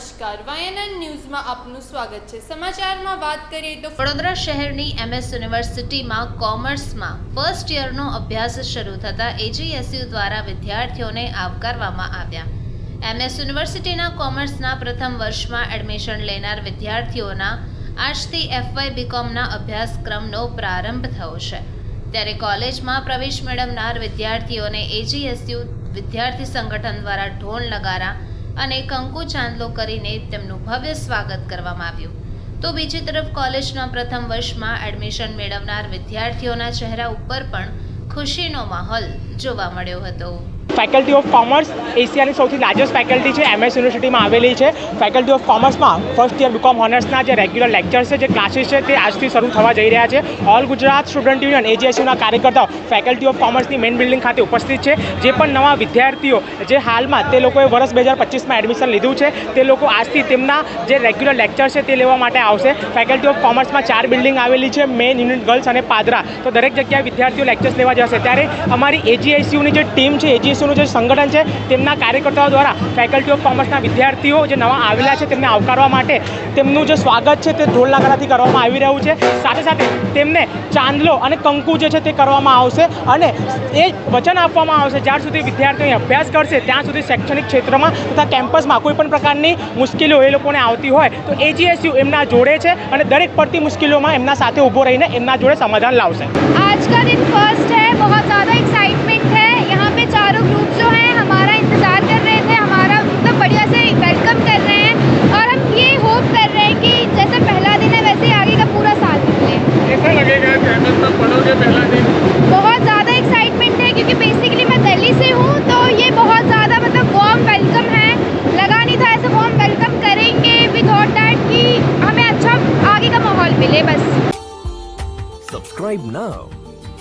નમસ્કાર. વાયએનએન ન્યૂઝમાં આપનું સ્વાગત છે. સમાચારમાં વાત કરીએ તો વડોદરા શહેરની એમએસ યુનિવર્સિટીમાં કોમર્સમાં ફર્સ્ટ યરનો અભ્યાસ શરૂ થતાં એજીએસયુ દ્વારા વિદ્યાર્થીઓને આવકારવામાં આવ્યા. એમએસ યુનિવર્સિટીના કોમર્સના પ્રથમ વર્ષમાં એડમિશન લેનાર વિદ્યાર્થીઓના આજથી એફવાય બીકોમના અભ્યાસક્રમનો પ્રારંભ થયો છે. ત્યારે કોલેજમાં પ્રવેશ મેળવનાર વિદ્યાર્થીઓને એજીએસયુ વિદ્યાર્થી સંગઠન દ્વારા ઢોલ નગારા અને કંકુ ચાંદલો કરીને તેમનું ભવ્ય સ્વાગત કરવામાં આવ્યું. તો બીજી તરફ કોલેજના પ્રથમ વર્ષમાં એડમિશન મેળવનાર વિદ્યાર્થીઓના ચહેરા ઉપર પણ ખુશીનો માહોલ જોવા મળ્યો હતો. ફેકલ્ટી ઓફ કોમર્સ એશિયાની સૌથી લાર્જેસ્ટ ફેકલ્ટી છે એમએસ યુનિવર્સિટીમાં આવેલી છે. ફેકલ્ટી ઓફ કોમર્સમાં ફર્સ્ટ યર બીકોમ ઓનર્સના જે રેગ્યુલર લેક્ચર્સ છે, જે ક્લાસીસ છે, તે આજથી શરૂ થવા જઈ રહ્યા છે. ઓલ ગુજરાત સ્ટુડન્ટ યુનિયન એજીએસયુના કાર્યકર્તાઓ ફેકલ્ટી ઓફ કોમર્સની મેઇન બિલ્ડિંગ ખાતે ઉપસ્થિત છે. જે પણ નવા વિદ્યાર્થીઓ જે હાલમાં તે લોકોએ વર્ષ બે હજાર પચીસમાં એડમિશન લીધું છે, તે લોકો આજથી તેમના જે રેગ્યુલર લેક્ચર છે તે લેવા માટે આવશે. ફેકલ્ટી ઓફ કોમર્સમાં ચાર બિલ્ડિંગ આવેલી છે મેઇન યુનિટ ગર્લ્સ અને પાદરા તો દરેક જગ્યાએ વિદ્યાર્થીઓ લેક્ચર્સ લેવા જશે. ત્યારે અમારી એજીઆઈસીયુની જે ટીમ છે એજીઆઈસીયુનું જે સંગઠન છે, તેમના કાર્યકર્તાઓ દ્વારા ફેકલ્ટી ઓફ કોમર્સના વિદ્યાર્થીઓ જે નવા આવેલા છે, તેમને આવકારવા માટે તેમનું જે સ્વાગત છે, તે ઢોલ નગારાથી કરવામાં આવી રહ્યું છે. સાથે સાથે તેમને ચાંદલો અને કંકુ જે છે, તે કરવામાં આવશે અને એ વચન આપવામાં આવશે. જ્યાં સુધી વિદ્યાર્થીઓ અભ્યાસ કરશે, ત્યાં સુધી શૈક્ષણિક ક્ષેત્રમાં તથા કેમ્પસમાં કોઈ પણ પ્રકારની મુશ્કેલીઓ એ લોકોને આવતી હોય, તો એજીએસયુ એમના જોડે છે અને દરેક પડતી મુશ્કેલીઓમાં એમના સાથે ઊભો રહીને એમના જોડે સમાધાન લાવશે. આજકા દિન ફર્સ્ટ હે बहुत ज़्यादा एक्साइटमेंट है। यहाँ पे चारों ग्रुप जो हैं हमारा इंतज़ार कर रहे थे हमारा मतलब बढ़िया से वेलकम कर रहे हैं और हम ये होप कर रहे हैं कि जैसे पहला दिन है वैसे आगे का पूरा साथ निकले कैसा लगेगा कैंपस में? पढ़ोगे पहला दिन? बहुत ज़्यादा एक्साइटमेंट है क्योंकि बेसिकली मैं दिल्ली से हूँ तो ये बहुत ज़्यादा मतलब वार्म वेलकम है। लगा नहीं था ऐसे वार्म वेलकम करेंगे वी थॉट दैट कि हमें अच्छा आगे का माहौल मिले बस। Subscribe now